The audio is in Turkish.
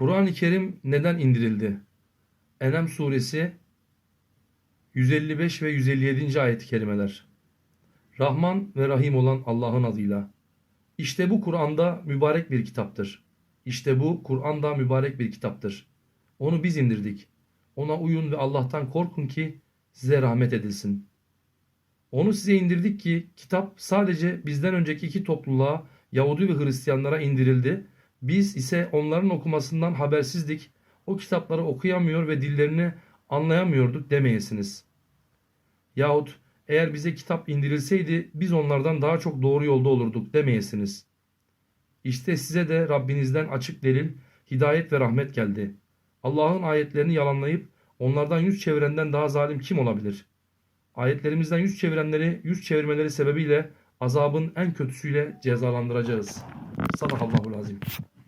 Kur'an-ı Kerim neden indirildi? Enam suresi 155 ve 157. ayet-i kerimeler. Rahman ve Rahim olan Allah'ın adıyla. İşte bu Kur'an'da mübarek bir kitaptır. İşte bu Kur'an'da mübarek bir kitaptır. Onu biz indirdik. Ona uyun ve Allah'tan korkun ki size rahmet edilsin. Onu size indirdik ki kitap sadece bizden önceki iki topluluğa Yahudi ve Hristiyanlara indirildi. Biz ise onların okumasından habersizdik. O kitapları okuyamıyor ve dillerini anlayamıyorduk demeyesiniz. Yahut eğer bize kitap indirilseydi biz onlardan daha çok doğru yolda olurduk demeyesiniz. İşte size de Rabbinizden açık delil, hidayet ve rahmet geldi. Allah'ın ayetlerini yalanlayıp onlardan yüz çevirenden daha zalim kim olabilir? Ayetlerimizden yüz çevirenleri yüz çevirmeleri sebebiyle azabın en kötüsüyle cezalandıracağız. 收得好唔好？